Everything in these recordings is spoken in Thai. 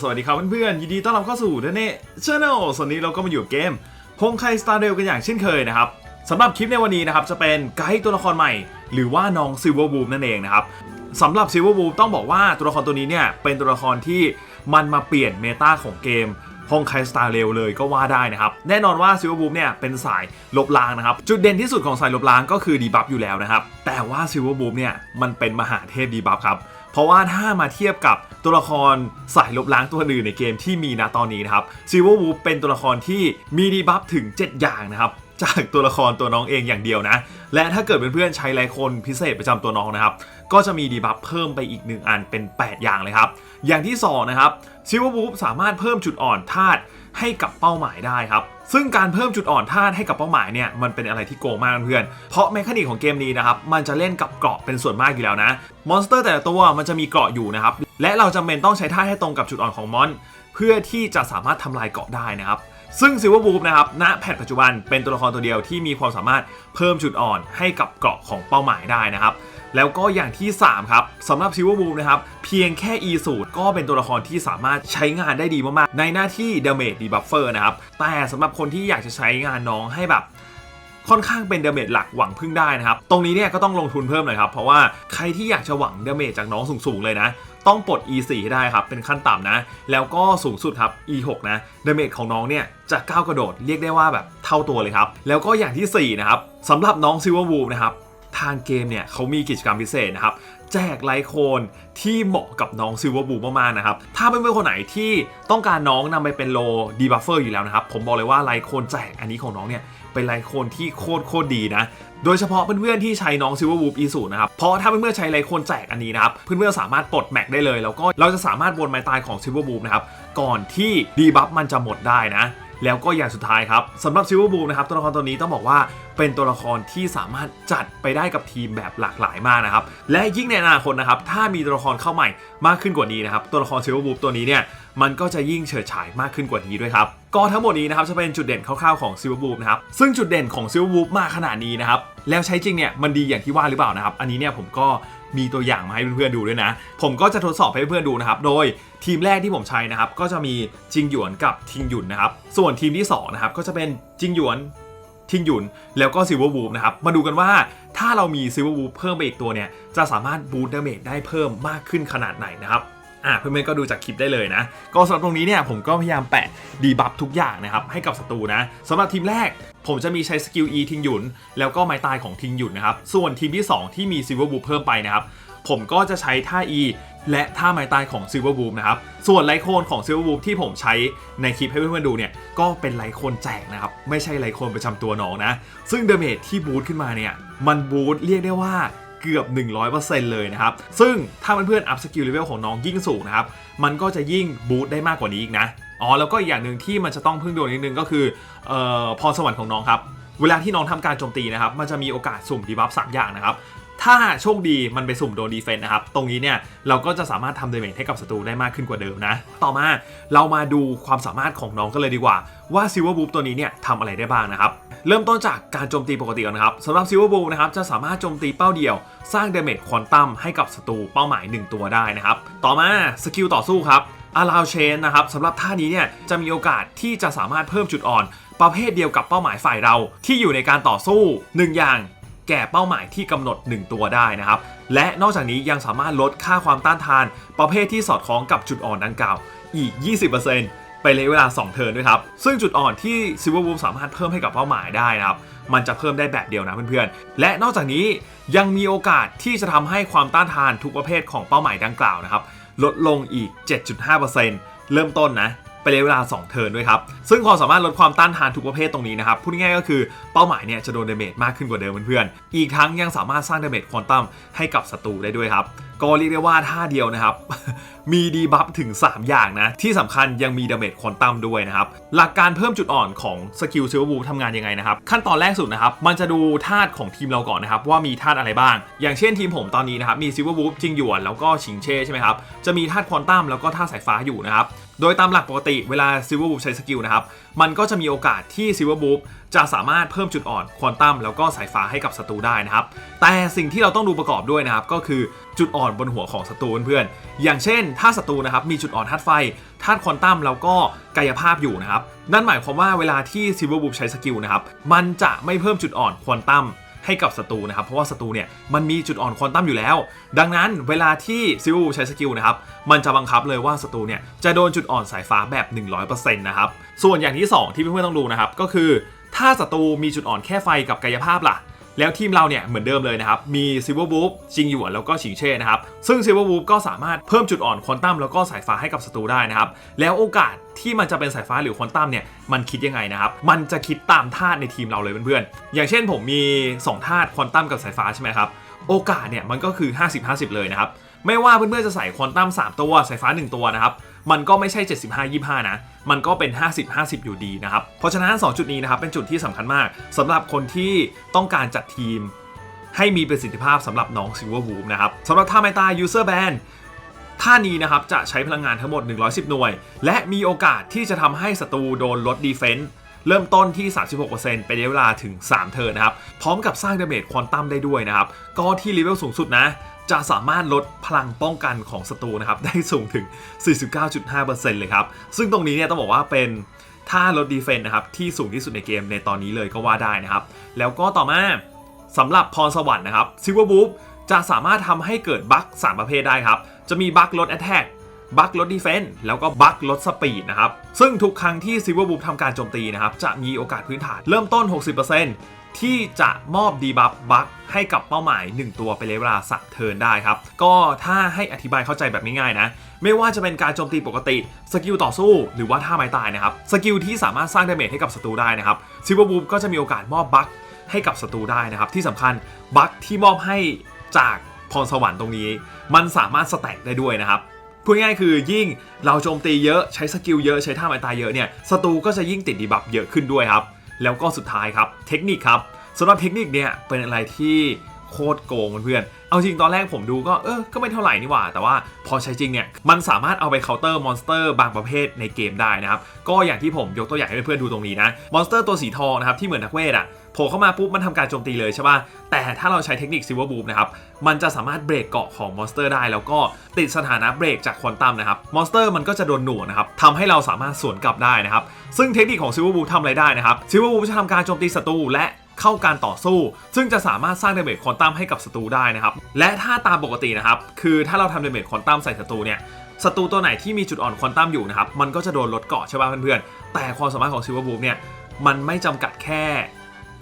สวัสดีครับเพื่อนๆ ยินดีต้อนรับเข้าสู่เดนเน่ชาแนลส่วนนี้เราก็มาอยู่เกมฮงไคสตาร์เดลกันอย่างเช่นเคยนะครับสำหรับคลิปในวันนี้นะครับจะเป็นไกด์ตัวละครใหม่ หรือว่าน้องซิลเวอร์บูมนั่นเองนะครับสำหรับซิลเวอร์บูมต้องบอกว่าตัวละครตัวนี้เนี่ยเป็นตัวละครที่มันมาเปลี่ยนเมตาของเกมฮงไคสตาร์เรลเลยก็ว่าได้นะครับ แน่นอนว่าซิลเวอร์บูมเนี่ยเป็นสายลบล้างนะครับ จุดเด่นที่สุดของสายลบล้างก็คือดีบัฟอยู่แล้วนะครับ แต่ว่าซิลเวอร์บูมเนี่ยมันเป็นมหาเทพดีบัฟครับ เพราะว่าถ้ามาเทียบกับตัวละครสายลบล้างตัวอื่นในเกมที่มีนะตอนนี้นะครับซีเวอร์วูเป็นตัวละครที่มีดีบัฟถึง 7 อย่างนะครับ จากตัวละครตัวน้องเองอย่างเดียวนะ และถ้าเกิดเพื่อนๆใช้ไลคนพิเศษประจำตัวน้องนะครับก็จะมีดีบัฟเพิ่มไปอีก 1 อันเป็น 8 อย่างเลยครับ อย่างที่ 2 นะครับซิวอร์วูสามารถเพิ่มจุดอ่อนธาตุให้กับเป้าหมายได้ครับ ซึ่งการเพิ่มจุดอ่อนธาตุให้กับเป้าหมายเนี่ยมันเป็นอะไรที่โกงมากเพื่อน เพราะแมคานิกของเกมนี้นะครับมันจะเล่นกับเกราะเป็นส่วนมากอยู่แล้วนะ มอนสเตอร์แต่ละตัวมันจะมีเกราะอยู่นะครับ และเราจำเป็นต้องใช้ท่าให้ตรงกับจุดอ่อนของมอน เพื่อที่จะสามารถทำลายเกราะได้นะครับ ซึ่งซิลเวอร์บูฟนะครับณแพทปัจจุบันเป็นตัวละครตัวเดียวที่มีความสามารถเพิ่มจุดอ่อนให้กับเกราะของเป้าหมายได้นะครับแล้วก็อย่างที่ 3 ครับสำหรับซิลเวอร์บูมนะครับ เพียงแค่ E สูตรก็เป็นตัวละครที่สามารถใช้งานได้ดีมาก ๆ ในหน้าที่ Damage Debuffer นะครับ แต่สำหรับคนที่อยากจะใช้งานน้องให้แบบ ค่อนข้างเป็นเดาเมจหลักหวังพึ่งได้นะครับ ตรงนี้เนี่ยก็ต้องลงทุนเพิ่มหน่อยครับ เพราะว่าใครที่อยากจะหวังเดาเมจจากน้องสูงๆเลยนะ ต้องปลด E4 ให้ได้ครับ เป็นขั้นต่ำนะ แล้วก็สูงสุดครับ E6 นะเดาเมจของน้องเนี่ยจะก้าวกระโดดเรียกได้ว่าแบบเท่าตัวเลยครับ แล้วก็อย่างที่4นะครับสำหรับน้องซิลเวอร์วูฟนะครับทางเกมเนี่ยเขามีกิจกรรมพิเศษนะครับแจกไลโคนที่เหมาะกับน้องซิลเวอร์บูมากๆนะครับ ถ้าเพื่อนๆคนไหนที่ต้องการน้องนำไปเป็นโลดีบัฟเฟอร์อยู่แล้วนะครับ ผมบอกเลยว่าไลโคนแจกอันนี้ของน้องเนี่ย เป็นไลโคนที่โคตรโคตรดีนะ โดยเฉพาะเพื่อนๆที่ใช้น้องซิลเวอร์วูฟอีสูนะครับ เพราะถ้าเพื่อนๆใช้ไลโคนแจกอันนี้นะครับ เพื่อนๆสามารถปลดแม็กได้เลย แล้วก็เราจะสามารถวนไม้ตายของซิลเวอร์วูฟนะครับ ก่อนที่ดีบัฟมันจะหมดได้นะแล้วก็อย่างสุดท้ายครับสำหรับซิลเวอร์บูมนะครับตัวละครตัวนี้ต้องบอกว่าเป็นตัวละครที่สามารถจัดไปได้กับทีมแบบหลากหลายมากนะครับและยิ่งในอนาคตนะครับถ้ามีตัวละครเข้าใหม่มากขึ้นกว่านี้นะครับตัวละครซิลเวอร์บูมตัวนี้เนี่ย มันก็จะยิ่งเฉิดฉายมากขึ้นกว่านี้ด้วยครับก็ทั้งหมดนี้นะครับจะเป็นจุดเด่นคร่าวๆของซิลเวอร์บูมนะครับซึ่งจุดเด่นของซิลเวอร์บูมมากขนาดนี้นะครับแล้วใช้จริงเนี่ยมันดีอย่างที่ว่าหรือเปล่านะครับ อันนี้เนี่ยผมก็มีตัวอย่างมาให้เพื่อนๆดูด้วยนะ ผมก็จะทดสอบให้เพื่อนๆดูนะครับ โดยทีมแรกที่ผมใช้นะครับ ก็จะมีจิงหยวนกับทิงหยุนนะครับ ส่วนทีมที่2นะครับก็จะเป็นจิงหยวนทิงหยุนแล้วก็ซิลเวอร์วูฟนะครับ มาดูกันว่าถ้าเรามีซิลเวอร์วูฟเพิ่มไปอีกตัวเนี่ย จะสามารถบูตดเมจได้เพิ่มมากขึ้นขนาดไหนนะครับ อ่าเพื่อนๆก็ดูจากคลิปได้เลยนะ ก็สำหรับตรงนี้เนี่ยผมก็พยายามแปะดีบัฟทุกอย่างนะครับให้กับศัตรูนะสำหรับทีมแรกผมจะมีใช้สกิล E ทิงหยุน แล้วก็ไม้ตายของทิงหยุนนะครับ ส่วนทีมที่ 2 ที่มีซิลเวอร์บูเพิ่มไปนะครับ ผมก็จะใช้ท่า E และท่าไม้ตายของซิลเวอร์บูมนะครับ ส่วนไลโคนของซิลเวอร์บูมที่ผมใช้ในคลิปให้เพื่อนๆดูเนี่ย ก็เป็นไลโคนแจกนะครับ ไม่ใช่ไลโคนประจำตัวน้องนะ ซึ่งเดเมจที่บูตขึ้นมาเนี่ย มันบูตเรียกได้ว่า เกือบ 100%เลยนะครับ ซึ่งถ้าเพื่อนๆอัพสกิลเลเวลของน้องยิ่งสูงนะครับ มันก็จะยิ่งบูตได้มากกว่านี้อีกนะ อ๋อ แล้วก็อีกอย่างหนึ่งที่มันจะต้องพึ่งโดนนิดนึงก็คือออพรสวรรค์ของน้องครับ เวลาที่น้องทำการโจมตีนะครับ มันจะมีโอกาสสุ่มดีบัฟสามอย่างนะครับถ้าโชคดีมันไปสุ่มโดนดีเฟนต์นะครับ ตรงนี้เนี่ยเราก็จะสามารถทำเดเมจให้กับศัตรูได้มากขึ้นกว่าเดิมนะ ต่อมาเรามาดูความสามารถของน้องกันเลยดีกว่า ว่าซิลเวอร์บูตัวนี้เนี่ยทำอะไรได้บ้างนะครับ เริ่มต้นจากการโจมตีปกติก่อนนะครับสำหรับซิลเวอร์บูนะครับจะสามารถโจมตีเป้าเดียว สร้างเดเมจควอนตัมให้กับศัตรูเป้าหมาย 1 ตัวได้นะครับ ต่อมาสกิลต่อสู้ครับอาราวเชนนะครับสำหรับท่านี้เนี่ยจะมีโอกาสที่จะสามารถเพิ่มจุดอ่อน ประเภทเดียวกับเป้าหมายฝ่ายเรา ที่อยู่ในการต่อสู้ 1 อย่างแก่เป้าหมายที่กำหนด 1 ตัวได้นะครับ และนอกจากนี้ยังสามารถลดค่าความต้านทาน ประเภทที่สอดคล้องกับจุดอ่อนดังกล่าวอีก 20% ไปเลยเวลา 2 เทิร์นด้วยครับ ซึ่งจุดอ่อนที่ Silver Wolf สามารถเพิ่มให้กับเป้าหมายได้นะครับ มันจะเพิ่มได้แบบเดียวนะเพื่อนๆ และนอกจากนี้ยังมีโอกาสที่จะทำให้ความต้านทานทุกประเภทของเป้าหมายดังกล่าวนะครับ ลดลงอีก 7.5%เริ่มต้นนะไปเลยเวลา 2 เทิร์นด้วยครับ ซึ่งความสามารถลดความต้านทานทุกประเภทตรงนี้นะครับ พูดง่ายก็คือเป้าหมายเนี่ยจะโดนเดเมจมากขึ้นกว่าเดิมเพื่อนๆ อีกทั้งยังสามารถสร้างเดเมจควอนตัมให้กับศัตรูได้ด้วยครับ ก็เรียกได้ว่าท่าเดียวนะครับ มีดีบัฟถึง 3 อย่างนะ ที่สำคัญยังมีดาเมจควอนตัมด้วยนะครับ หลักการเพิ่มจุดอ่อนของสกิลซิลเวอร์บูทำงานยังไงนะครับ ขั้นตอนแรกสุดนะครับ มันจะดูธาตุของทีมเราก่อนนะครับ ว่ามีธาตุอะไรบ้าง อย่างเช่นทีมผมตอนนี้นะครับ มีซิลเวอร์บูฟจิงหยวนแล้วก็ชิงเช่ใช่ไหมครับจะมีธาตุควอนตัมแล้วก็ธาตุสายฟ้าอยู่นะครับโดยตามหลักปกติเวลาซิลเวอร์บูฟใช้สกิลนะครับมันก็จะมีโอกาสที่ซิลเวอร์บู จะสามารถเพิ่มจุดอ่อนควอนตัมแล้วก็สายฟ้าให้กับศัตรูได้นะครับ แต่สิ่งที่เราต้องดูประกอบด้วยนะครับ ก็คือจุดอ่อนบนหัวของศัตรูเพื่อนๆอย่างเช่น ถ้าศัตรูนะครับมีจุดอ่อนธาตุไฟธาตุควอนตัมแล้วก็กายภาพอยู่นะครับ นั่นหมายความว่าเวลาที่ซิลเวอร์บูใช้สกิลนะครับมันจะไม่เพิ่มจุดอ่อนควอนตัมให้กับศัตรูนะครับ เพราะว่าศัตรูเนี่ยมันมีจุดอ่อนควอนตัมอยู่แล้ว ดังนั้นเวลาที่ซิลใช้สกิลนะครับ มันจะบังคับเลยว่าศัตรูเนี่ยจะโดนจุดอ่อนสายฟ้าแบบ 100%นะครับ ส่วนอย่างที่ 2 ที่เพื่อนๆต้องดูนะครับ ก็คือ ถ้าศัตรูมีจุดอ่อนแค่ไฟกับกายภาพล่ะ แล้วทีมเราเนี่ยเหมือนเดิมเลยนะครับ มีซิลเวอร์บูฟจิงหยวนแล้วก็ฉิงเช่นะครับ ซึ่งซิลเวอร์บูฟก็สามารถเพิ่มจุดอ่อนควอนตัมแล้วก็สายฟ้าให้กับศัตรูได้นะครับ แล้วโอกาสที่มันจะเป็นสายฟ้าหรือควอนตัมเนี่ยมันคิดยังไงนะครับ มันจะคิดตามธาตุในทีมเราเลยเพื่อนๆ อย่างเช่นผมมี 2ธาตุควอนตัมกับสายฟ้าใช่ไหมครับ โอกาสเนี่ยมันก็คือ 50-50 เลยนะครับ ไม่ว่าเพื่อนๆจะใส่ควอนตัม3 ตัวสายฟ้า 1 ตัวนะครับ มันก็ไม่ใช่ 75-25 นะ มันก็เป็น 50-50 อยู่ดีนะครับ เพราะฉะนั้น 2 จุดนี้นะครับเป็นจุดที่สำคัญมากสำหรับคนที่ต้องการจัดทีม ให้มีประสิทธิภาพสำหรับน้อง Silver w o o นะครับสำหรับท่าไมตาย User Ban ท่านี้นะครับจะใช้พลังงานทั้งหมด 110 หน่วย และมีโอกาสที่จะทำให้ศัตรูโดนลดดีเฟนส์เริ่มต้นที่ 36%เป็นระยะเวลาถึง 3 เทิร์นนะครับ พร้อมกับสร้างดาเมจควอนตัมได้ด้วยนะครับ ก็ที่เลเวลสูงสุดนะ จะสามารถลดพลังป้องกันของศัตรูนะครับ ได้สูงถึง 49.5%เลยครับ ซึ่งตรงนี้เนี่ยต้องบอกว่าเป็นท่าลดดีเฟนต์นะครับ ที่สูงที่สุดในเกมในตอนนี้เลยก็ว่าได้นะครับ แล้วก็ต่อมาสำหรับพรสวรรค์นะครับซิวเวอร์บูฟจะสามารถทำให้เกิดบั๊ก3ประเภทได้ครับ จะมีบั๊กลดแอตแทก บั๊กลด Defense แล้วก็บั๊กลดสปีดนะครับ ซึ่งทุกครั้งที่ซิ l เวอร์บูฟทำการโจมตีนะครับ จะมีโอกาสพื้นฐานเริ่มต้น 60%ที่จะมอบดีบัฟบั๊กให้กับเป้าหมาย 1 ตัวไปเลยเวลาสักเทินได้ครับ ก็ถ้าให้อธิบายเข้าใจแบบง่ายๆนะ ไม่ว่าจะเป็นการโจมตีปกติ สกิลต่อสู้ หรือว่าท่าไม้ตายนะครับ สกิลที่สามารถสร้างดาเมจให้กับศัตรูได้นะครับซิ l เวอร์บูฟก็จะมีโอกาสมอบบั๊กให้กับศัตรูได้นะครับ ที่สำคัญบัคที่มอบให้จากพรสวรรค์ตรงนี้ มันสามารถสแต็กได้ด้วยนะครับ พูดง่ายคือยิ่งเราโจมตีเยอะใช้สกิลเยอะใช้ท่าไม้ตายเยอะเนี่ยศัตรูก็จะยิ่งติดดีบัฟเยอะขึ้นด้วยครับ แล้วก็สุดท้ายครับเทคนิคครับสำหรับเทคนิคเนี่ยเป็นอะไรที่โคตรโกงเพื่อน เอาจริงตอนแรกผมดูก็เออก็ไม่เท่าไหร่นี่หว่า แต่ว่าพอใช้จริงเนี่ยมันสามารถเอาไปเคาน์เตอร์มอนสเตอร์บางประเภทในเกมได้นะครับ ก็อย่างที่ผมยกตัวอย่างให้เพื่อนๆดูตรงนี้นะมอนสเตอร์ตัวสีทองนะครับที่เหมือนนักเวทอะโผล่เข้ามาปุ๊บมันทำการโจมตีเลยใช่ป่ะ แต่ถ้าเราใช้เทคนิคซิลเวอร์บูมนะครับ มันจะสามารถเบรกเกาะของมอนสเตอร์ได้ แล้วก็ติดสถานะเบรกจากควอนตัมนะครับ มอนสเตอร์มันก็จะโดนหน่วงนะครับทำให้เราสามารถสวนกลับได้นะครับ ซึ่งเทคนิคของซิลเวอร์บูมทำอะไรได้นะครับ ซิลเวอร์บูมจะทำการโจมตีศัตรูและ เข้าการต่อสู้ ซึ่งจะสามารถสร้างเดเมจควอนตัมให้กับศัตรูได้นะครับและถ้าตามปกตินะครับคือถ้าเราทำเดเมจควอนตัมใส่ศัตรูเนี่ยศัตรูตัวไหนที่มีจุดอ่อนควอนตัมอยู่นะครับมันก็จะโดนลดเกาะใช่ป่ะเพื่อนๆแต่ความสามารถของซิลเวอร์บูมเนี่ยมันไม่จำกัดแค่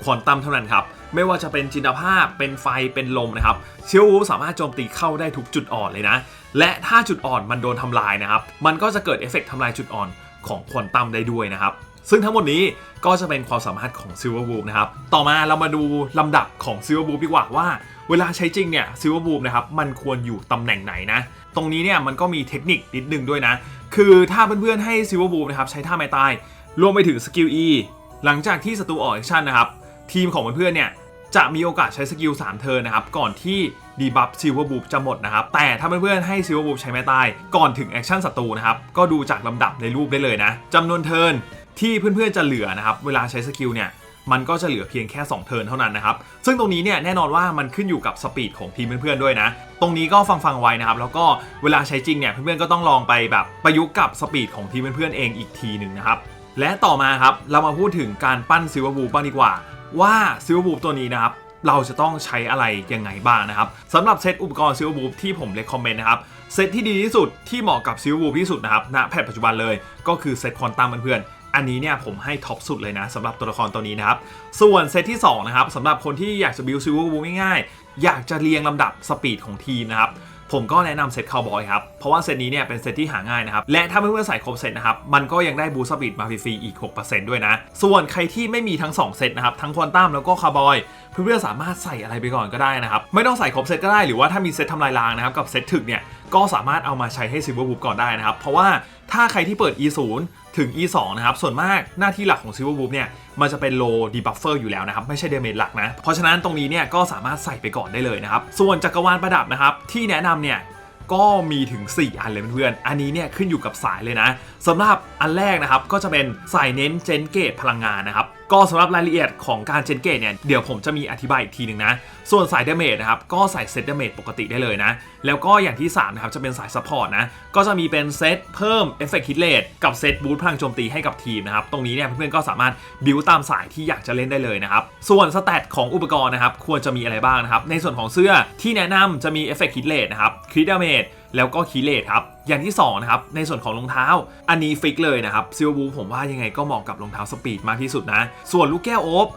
ควอนตัมเท่านั้นครับไม่ว่าจะเป็นจินตภาพ เป็นไฟ เป็นลมนะครับซิลเวอร์บูมสามารถโจมตีเข้าได้ทุกจุดอ่อนเลยนะ และถ้าจุดอ่อนมันโดนทำลายนะครับ มันก็จะเกิดเอฟเฟกต์ทำลายจุดอ่อนของควอนตัมได้ด้วยนะครับ ซึ่งทั้งหมดนี้ก็จะเป็นความสามารถของ Silver Boom นะครับ ต่อมาเรามาดูลำดับของ Silver Boom ดีกว่าว่า เวลาใช้จริงเนี่ย Silver Boom นะครับมันควรอยู่ตำแหน่งไหนนะ ตรงนี้เนี่ยมันก็มีเทคนิคนิดนึงด้วยนะ คือถ้าเพื่อนๆให้ Silver Boom นะครับใช้ท่าไม้ตาย รวมไปถึงสกิล E หลังจากที่ศัตรูออกแอคชั่นนะครับ ทีมของเพื่อนๆเนี่ยจะมีโอกาสใช้สกิล3เทินนะครับ ก่อนที่ดีบัฟซิลเวอร์บูจะหมดนะครับ แต่ถ้าเพื่อนๆให้ซิลเวอร์บูใช้ไม้ตาย ก่อนถึงแอคชั่นศัตรูนะครับ ก็ดูจากลำดับในรูปได้เลยนะจำนวนเทิร์น ที่เพื่อนๆจะเหลือนะครับเวลาใช้สกิลเนี่ยมันก็จะเหลือเพียงแค่ 2 เทิร์นเท่านั้นนะครับ ซึ่งตรงนี้เนี่ยแน่นอนว่ามันขึ้นอยู่กับสปีดของทีมเพื่อนๆด้วยนะ ตรงนี้ก็ฟังฟังๆไว้นะครับ แล้วก็เวลาใช้จริงเนี่ยเพื่อนๆก็ต้องลองไปแบบประยุกต์กับสปีดของทีมเพื่อนๆเองอีกทีหนึ่งนะครับ และต่อมาครับเรามาพูดถึงการปั้นซิลเวอร์บูบ้างดีกว่า ว่าซิลเวอร์บูตัวนี้นะครับเราจะต้องใช้อะไรยังไงบ้างนะครับสำหรับเซตอุปกรณ์ซิลเวอร์บูที่ผมเลคคอมเมนต์นะครับเซตที่ดีที่สุดที่เหมาะกับซิลเวอร์บูที่สุดนะครับณแพทปัจจุบันเลย ก็คือเซตควอนตัมเพื่อนๆ อันนี้เนี่ยผมให้ท็อปสุดเลยนะสำหรับตัวละครตัวนี้นะครับ ส่วนเซตที่ 2 นะครับสำหรับคนที่อยากจะบิวซิลเวอร์บูง่ายๆ อยากจะเรียงลำดับสปีดของทีมนะครับผมก็แนะนำเซตคาวบอยครับ เพราะว่าเซตนี้เนี่ยเป็นเซตที่หาง่ายนะครับ และถ้าเพื่อนๆใส่ครบเซตนะครับ มันก็ยังได้บูสต์สปีดมาฟรีๆอีก 6%ด้วยนะ ส่วนใครที่ไม่มีทั้ง 2 เซตนะครับ ทั้งควอนตัมแล้วก็คาร์บอย เพื่อนๆสามารถใส่อะไรไปก่อนก็ได้นะครับ ไม่ต้องใส่ครบเซตก็ได้หรือว่าถ้ามีเซตทำลายล้างนะครับกับเซตถึกเนี่ย ก็สามารถเอามาใช้ให้ซิลเวอร์บูก่อนได้นะครับ เพราะว่าถ้าใครที่เปิด E0 ถึง E2 นะครับ ส่วนมากหน้าที่หลักของซิลเวอร์บูเนี่ย มันจะเป็นโลดีบัฟเฟอร์อยู่แล้วนะครับ ไม่ใช่เดเมจหลักนะ เพราะฉะนั้นตรงนี้เนี่ยก็สามารถใส่ไปก่อนได้เลยนะครับ ส่วนจักรวาลประดับนะครับ ที่แนะนำเนี่ยก็มีถึง 4 อันเลยเพื่อนๆ อันนี้เนี่ยขึ้นอยู่กับสายเลยนะสำหรับอันแรกนะครับก็จะเป็นสายเน้นเจนเกตพลังงานนะครับ ก็สำหรับรายละเอียดของการเจนเกตเนี่ยเดี๋ยวผมจะมีอธิบายอีกทีหนึ่งนะ ส่วนสายเดเมจนะครับก็ใส่เซตเดเมจปกติได้เลยนะ แล้วก็อย่างที่3นะครับจะเป็นสายซัพพอร์ตนะก็จะมีเป็นเซตเพิ่มเอฟเฟกต์ฮิตเลทกับเซตบูทพลังโจมตีให้กับทีมนะครับตรงนี้เนี่ยเพื่อนๆก็สามารถบิวตามสายที่อยากจะเล่นได้เลยนะครับส่วนสแตทของอุปกรณ์นะครับควรจะมีอะไรบ้างนะครับในส่วนของเสื้อที่แนะนำจะมีเอฟเฟกต์ฮิตเลทนะครับคริดเมจแล้วก็คีเลตครับ อย่างที่2นะครับ ในส่วนของรองเท้า อันนี้ฟิกเลยนะครับซิลบูผมว่ายังไงก็เหมาะกับรองเท้าสปีดมากที่สุดนะ ส่วนลูกแก้วโอ๊บ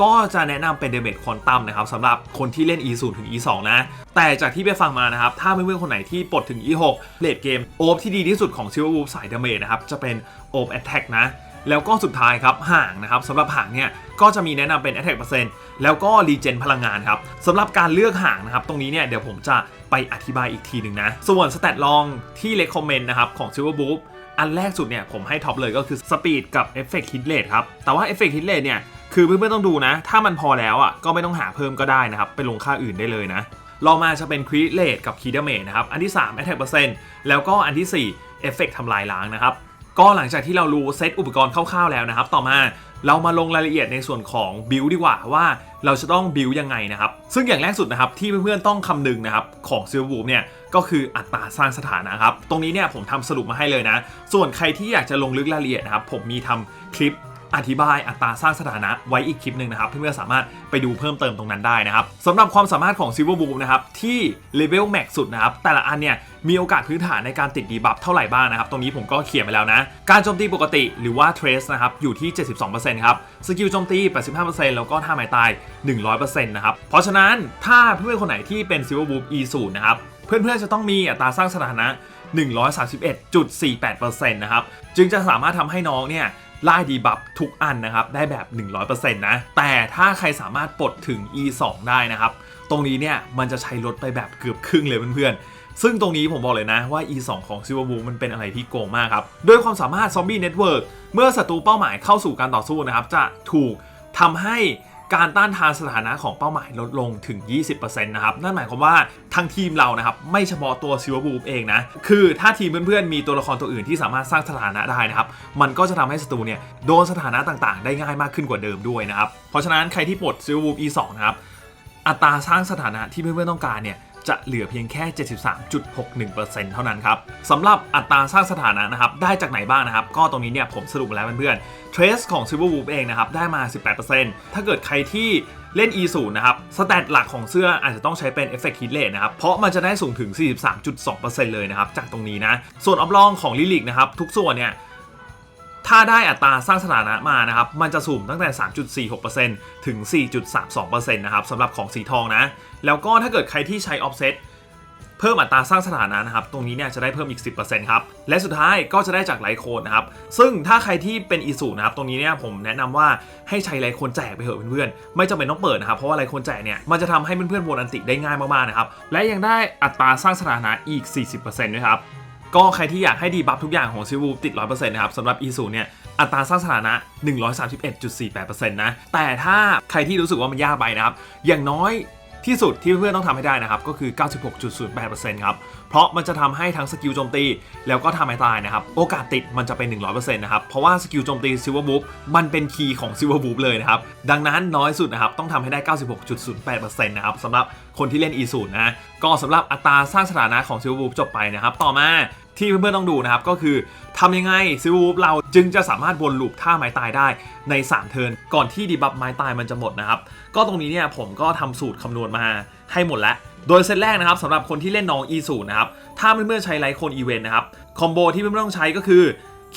ก็จะแนะนำเป็นเดเมจควอนตัมนะครับสำหรับคนที่เล่น E0 ถึง E2 นะ แต่จากที่ไปฟังมานะครับ ถ้าเพื่อนๆคนไหนที่ปลดถึง E6 เลดเกมโอบที่ดีที่สุดของซิลบูสายเดเมจนะครับ จะเป็นโอบแอตแทกนะแล้วก็สุดท้ายครับห่างนะครับสำหรับห่างเนี่ยก็จะมีแนะนำเป็น attack เปอร์เซ็นต์แล้วก็รีเจนพลังงานครับสำหรับการเลือกห่างนะครับ ตรงนี้เนี่ยเดี๋ยวผมจะไปอธิบายอีกทีหนึ่งนะ ส่วนสแตทลองที่เลคคอมเมนต์นะครับของ Silver b o o อันแรกสุดเนี่ยผมให้ท็อปเลยก็คือสปีดกับเอฟเฟกต์ฮิตเลทครับ แต่ว่าเอฟเฟกต์ฮิตเลทเนี่ย คือเพื่อนๆต้องดูนะ ถ้ามันพอแล้วอะก็ไม่ต้องหาเพิ่มก็ได้นะครับ ไปลงค่าอื่นได้เลยนะลองมาจะเป็นครีเลทกับคีดเมจนะครับ อันที่ 3 attack เปอร์เซ็นต์แล้วก็อันที่4เอฟเฟกต์ทำลายล้างนะครับ ก็หลังจากที่เรารู้เซตอุปกรณ์คร่าวๆแล้วนะครับ ต่อมาเรามาลงรายละเอียดในส่วนของบิลดีกว่าว่าเราจะต้องบิลยังไงนะครับ ซึ่งอย่างแรกสุดนะครับที่เพื่อนๆต้องคำนึงนะครับของซิลวูเนี่ยก็คืออัตราสร้างสถานะครับ ตรงนี้เนี่ยผมทำสรุปมาให้เลยนะ ส่วนใครที่อยากจะลงลึกรายละเอียดนะครับผมมีทำคลิป อธิบายอัตราสร้างสถานะไว้อีกคลิปหนึ่งนะครับ เพื่อนๆสามารถไปดูเพิ่มเติมตรงนั้นได้นะครับสำหรับความสามารถของ Silver Boom นะครับที่เลเวลแม็กสุดนะครับแต่ละอันเนี่ยมีโอกาสพื้นฐานในการติดดีบัฟเท่าไหร่บ้างนะครับ ตรงนี้ผมก็เขียนไปแล้วนะ การโจมตีปกติหรือว่า Trace นะครับอยู่ที่ 72%ครับ สกิลโจมตี 85%แล้วก็ท่าไม้ตาย 100%นะครับ เพราะฉะนั้นถ้าเพื่อนๆคนไหนที่เป็น Silver b o o E0 นะครับ เพื่อนๆจะต้องมีอัตราสร้างสถานะ 131.48%นะครับ จึงจะสามารถทำให้น้องเนี่ย ไล่ดีบัฟทุกอันนะครับ ได้แบบ 100%นะ แต่ถ้าใครสามารถปลดถึง E2 ได้นะครับ ตรงนี้เนี่ย มันจะใช้ลดไปแบบเกือบครึ่งเลยเพื่อนๆซึ่งตรงนี้ผมบอกเลยนะว่า E2 ของซิวบูมันเป็นอะไรที่โกงมากครับ ด้วยความสามารถ Zombie Network เมื่อศัตรูเป้าหมายเข้าสู่การต่อสู้นะครับ จะถูกทำให้ การต้านทานสถานะของเป้าหมายลดลงถึง 20%นะครับ นั่นหมายความว่าทางทีมเรานะครับ ไม่เฉพาะตัวซิวบูบเองนะ คือถ้าทีมเพื่อนๆ มีตัวละครตัวอื่นที่สามารถสร้างสถานะได้นะครับ มันก็จะทำให้ศัตรูเนี่ยโดนสถานะต่างๆ ได้ง่ายมากขึ้นกว่าเดิมด้วยนะครับ เพราะฉะนั้นใครที่ปลดซิวบูบ E2 นะครับ อัตราสร้างสถานะที่เพื่อนๆต้องการเนี่ย จะเหลือเพียงแค่ 73.61%เท่านั้นครับสำหรับอัตราสร้างสถานะนะครับได้จากไหนบ้างนะครับ ก็ตรงนี้เนี่ยผมสรุปมาแล้วเพื่อนๆ Trace ของ Silver Wolf เองนะครับได้มา 18%ถ้าเกิดใครที่เล่น E0 นะครับ สแตทหลักของเสื้ออาจจะต้องใช้เป็น Effect Hit Rate นะครับ เพราะมันจะได้สูงถึง 43.2%เลยนะครับ จากตรงนี้นะ ส่วนออฟลองของลิลิกนะครับ ทุกส่วนเนี่ย ถ้าได้อัตราสร้างสถานะมานะครับ มันจะสูงตั้งแต่ 3.46%ถึง 4.32%นะครับสำหรับของสีทองนะ แล้วก็ถ้าเกิดใครที่ใช้ offset เพิ่มอัตราสร้างสถานะนะครับ ตรงนี้เนี่ยจะได้เพิ่มอีก 10%ครับ และสุดท้ายก็จะได้จากไลโคนนะครับ ซึ่งถ้าใครที่เป็นอีสูนะครับ ตรงนี้เนี่ยผมแนะนำว่าให้ใช้ไลโคนแจกไปเถอะเพื่อนๆ ไม่จำเป็นต้องเปิดนะครับ เพราะว่าไลโคนแจกเนี่ยมันจะทำให้เพื่อนๆวนอันติได้ง่ายมากๆนะครับ และยังได้อัตราสร้างสถานะอีก 40%ด้วยครับ ก็ใครที่อยากให้ดีบัฟทุกอย่างของซิวูติด 100%นะครับสำหรับอีซูเนี่ยอัตราสร้างสถานะ 131.48%นะแต่ถ้าใครที่รู้สึกว่ามันยากไปนะครับอย่างน้อยที่สุดที่เพื่อนต้องทำให้ได้นะครับก็คือ 96.08%ครับ เพราะมันจะทำให้ทั้งสกิลโจมตี แล้วก็ทำให้ตายนะครับ โอกาสติดมันจะเป็น 100%นะครับ เพราะว่าสกิลโจมตีซิลเวอร์บูฟมันเป็นคีย์ของซิลเวอร์บูฟเลยนะครับ ดังนั้นน้อยสุดนะครับ ต้องทำให้ได้ 96.08%นะครับสำหรับคนที่เล่น E0 นะ ก็สำหรับอัตราสร้างสถานะของซิลเวอร์บูฟจบไปนะครับต่อมาที่เพื่อนๆต้องดูนะครับ ก็คือทำยังไงซิวูฟเราจึงจะสามารถวนลูปท่าไม้ตายได้ใน 3 เทิร์นก่อนที่ดีบัฟไม้ตายมันจะหมดนะครับ ก็ตรงนี้เนี่ยผมก็ทำสูตรคำนวณมา ให้หมดแล้ว โดยเซตแรกนะครับสำหรับคนที่เล่นน้อง E 0นะครับถ้าเพื่อนๆใช้ไลท์โคนอีเวนต์นะครับคอมโบที่เพื่อนๆต้องใช้ก็คือ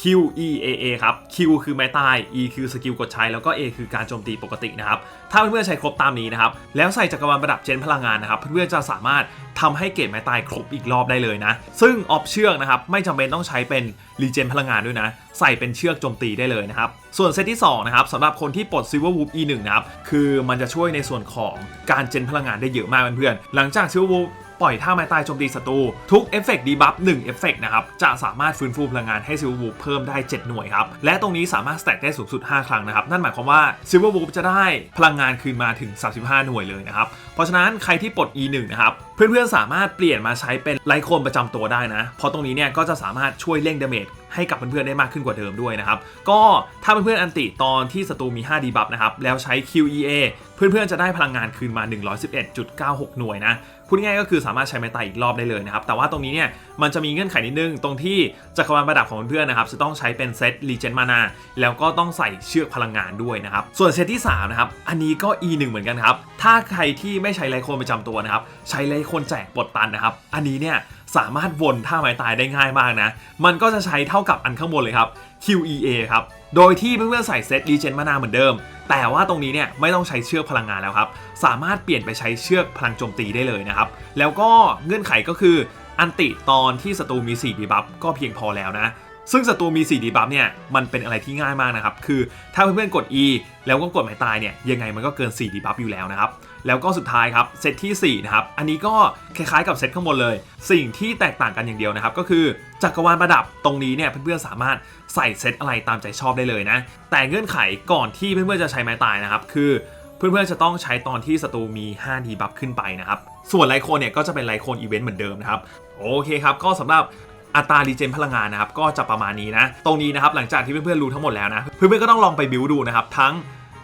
Q E A A ครับ Q คือไม้ตาย E คือสกิลกดใช้ แล้วก็ A คือการโจมตีปกตินะครับ ถ้าเพื่อนๆใช้ครบตามนี้นะครับ แล้วใส่จักรวาลประดับเจนพลังงานนะครับ เพื่อนๆจะสามารถทำให้เกรดไม้ตายครบอีกรอบได้เลยนะ ซึ่งออฟเชือกนะครับไม่จำเป็นต้องใช้เป็นรีเจนพลังงานด้วยนะ ใส่เป็นเชือกโจมตีได้เลยนะครับ ส่วนเซตที่2นะครับสำหรับคนที่ปลด Silver Wolf E1 นะครับ คือมันจะช่วยในส่วนของการเจนพลังงานได้เยอะมากเพื่อนๆหลังจาก Silver Wolf ปล่อยท่าไม้ตายโจมตีศัตรูทุกเอฟเฟกต์ดีบัฟ1เอฟเฟกต์นะครับจะสามารถฟื้นฟูพลังงานให้ซิลเวอร์วูฟเพิ่มได้ 7 หน่วยครับและตรงนี้สามารถสแต็กได้สูงสุด 5 ครั้งนะครับนั่นหมายความว่าซิลเวอร์วูฟจะได้พลังงานคืนมาถึง 35 หน่วยเลยนะครับเพราะฉะนั้นใครที่ปลด E1 นะครับเพื่อนๆสามารถเปลี่ยนมาใช้เป็นไลโคนประจำตัวได้นะเพราะตรงนี้เนี่ยก็จะสามารถช่วยเร่งดาเมจ ให้กับเพื่อนๆได้มากขึ้นกว่าเดิมด้วยนะครับ ก็ถ้าเพื่อนๆอันติตอนที่ศัตรูมี 5 ดีบัฟนะครับ แล้วใช้ QEA เพื่อนๆจะได้พลังงานคืนมา 111.96 หน่วยนะพูดง่ายก็คือสามารถใช้ไม้ตายอีกรอบได้เลยนะครับ แต่ว่าตรงนี้เนี่ยมันจะมีเงื่อนไขนิดนึง ตรงที่จักรวาลประดับของเพื่อนๆนะครับจะต้องใช้เป็นเซตรีเจนมานาแล้วก็ต้องใส่เชือกพลังงานด้วยนะครับ ส่วนเซตที่3นะครับอันนี้ก็ E1 เหมือนกันครับ ถ้าใครที่ไม่ใช้ไลโคนประจำตัวนะครับใช้ไลโคนแจกปลดตันนะครับอันนี้เนี่ย สามารถวนท่าไม้ตายได้ง่ายมากนะ มันก็จะใช้เท่ากับอันข้างบนเลยครับ QEA ครับ โดยที่เพื่อนๆใส่เซตรีเจนมานาเหมือนเดิม แต่ว่าตรงนี้เนี่ยไม่ต้องใช้เชือกพลังงานแล้วครับ สามารถเปลี่ยนไปใช้เชือกพลังโจมตีได้เลยนะครับ แล้วก็เงื่อนไขก็คืออันติตอนที่ศัตรูมี4บีบัฟก็เพียงพอแล้วนะ ซึ่งศัตรูมี 4 ดีบัฟเนี่ยมันเป็นอะไรที่ง่ายมากนะครับ คือถ้าเพื่อนๆกด E แล้วก็กดหมายตายเนี่ยยังไงมันก็เกิน 4 ดีบัฟอยู่แล้วนะครับ แล้วก็สุดท้ายครับเซตที่ 4 นะครับ อันนี้ก็คล้ายๆกับเซตข้างบนเลย สิ่งที่แตกต่างกันอย่างเดียวนะครับ ก็คือจักรวาลประดับตรงนี้เนี่ยเพื่อนๆสามารถใส่เซตอะไรตามใจชอบได้เลยนะ แต่เงื่อนไขก่อนที่เพื่อนๆจะใช้ไม้ตายนะครับ คือเพื่อนๆจะต้องใช้ตอนที่ศัตรูมี5ดีบัฟขึ้นไปนะครับ ส่วนไลโคนเนี่ยก็จะเป็นไลโคนอีเวนต์เหมือนเดิมนะครับ โอเคครับ ก็สำหรับ อัตรารีเจนพลังงานนะครับก็จะประมาณนี้นะ ตรงนี้นะครับหลังจากที่เพื่อนๆรู้ทั้งหมดแล้วนะ เพื่อนๆก็ต้องลองไปบิวดูนะครับทั้ง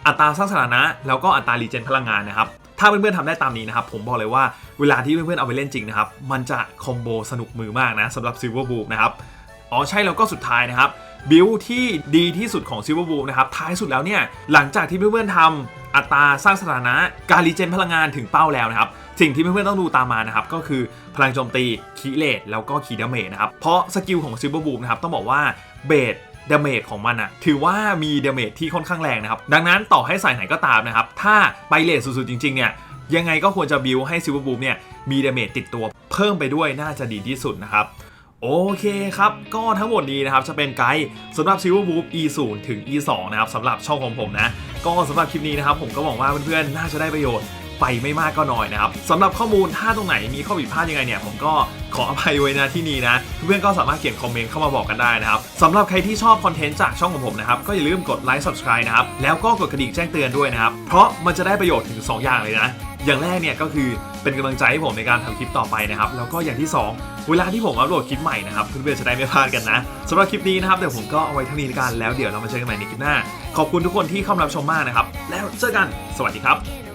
อัตราสร้างสถานะแล้วก็อัตรารีเจนพลังงานนะครับถ้าเพื่อนๆทำได้ตามนี้นะครับผมบอกเลยว่าเวลาที่เพื่อนๆเอาไปเล่นจริงนะครับมันจะคอมโบสนุกมือมากนะสำหรับ Silver b o o นะครับอ๋อใช่แล้วก็สุดท้ายนะครับบิลที่ดีที่สุดของ Silver b o o นะครับท้ายสุดแล้วเนี่ยหลังจากที่เพื่อนๆทำอัตราสร้างสถานะการรีเจนพลังงานถึงเป้าแล้วนะครับ สิ่งที่เพื่อนๆต้องดูตามมานะครับก็คือพลังโจมตีคีเลตแล้วก็คีดาเมจนะครับเพราะสกิลของ Silver b o o นะครับต้องบอกว่าเบสดาเมจของมันอะถือว่ามีดาเมจที่ค่อนข้างแรงนะครับ ดังนั้นต่อให้ใส่ไหนก็ตามนะครับ ถ้าไปเลทสุดๆจริงๆเนี่ยยังไงก็ควรจะบิวให้ Silver b o o เนี่ยมีดาเมจติดตัวเพิ่มไปด้วยน่าจะดีที่สุดนะครับโอเคครับ ก็ทั้งหมดนี้นะครับ จะเป็นไกด์สำหรับ Silver Wolf E0 ถึง E2 นะครับสำหรับช่องของผมนะ ก็สำหรับคลิปนี้นะครับ ผมก็หวังว่าเพื่อนๆ น่าจะได้ประโยชน์ ไปไม่มากก็น้อยนะครับสำหรับข้อมูลถ้าตรงไหนมีข้อผิดพลาดยังไงเนี่ยผมก็ขออภัยไว้นะที่นี้นะ เพื่อนๆก็สามารถเขียนคอมเมนต์เข้ามาบอกกันได้นะครับสำหรับใครที่ชอบคอนเทนต์จากช่องของผมนะครับ ก็อย่าลืมกดไลค์ subscribe นะครับ แล้วก็กดกระดิ่งแจ้งเตือนด้วยนะครับ เพราะมันจะได้ประโยชน์ถึง 2 อย่างเลยนะ อย่างแรกเนี่ยก็คือเป็นกำลังใจให้ผมในการทำคลิปต่อไปนะครับ แล้วก็อย่างที่ 2 เวลาที่ผมอัปโหลดคลิปใหม่นะครับเพื่อนๆจะได้ไม่พลาดกันนะสำหรับคลิปนี้นะครับเดี๋ยวผมก็เอาไว้เท่านี้ละกันแล้วเดี๋ยวเรามาเจอกันใหม่ในคลิปหน้า ขอบคุณทุกคนที่เข้ามารับชมมากนะครับแล้วเจอกันสวัสดีครับ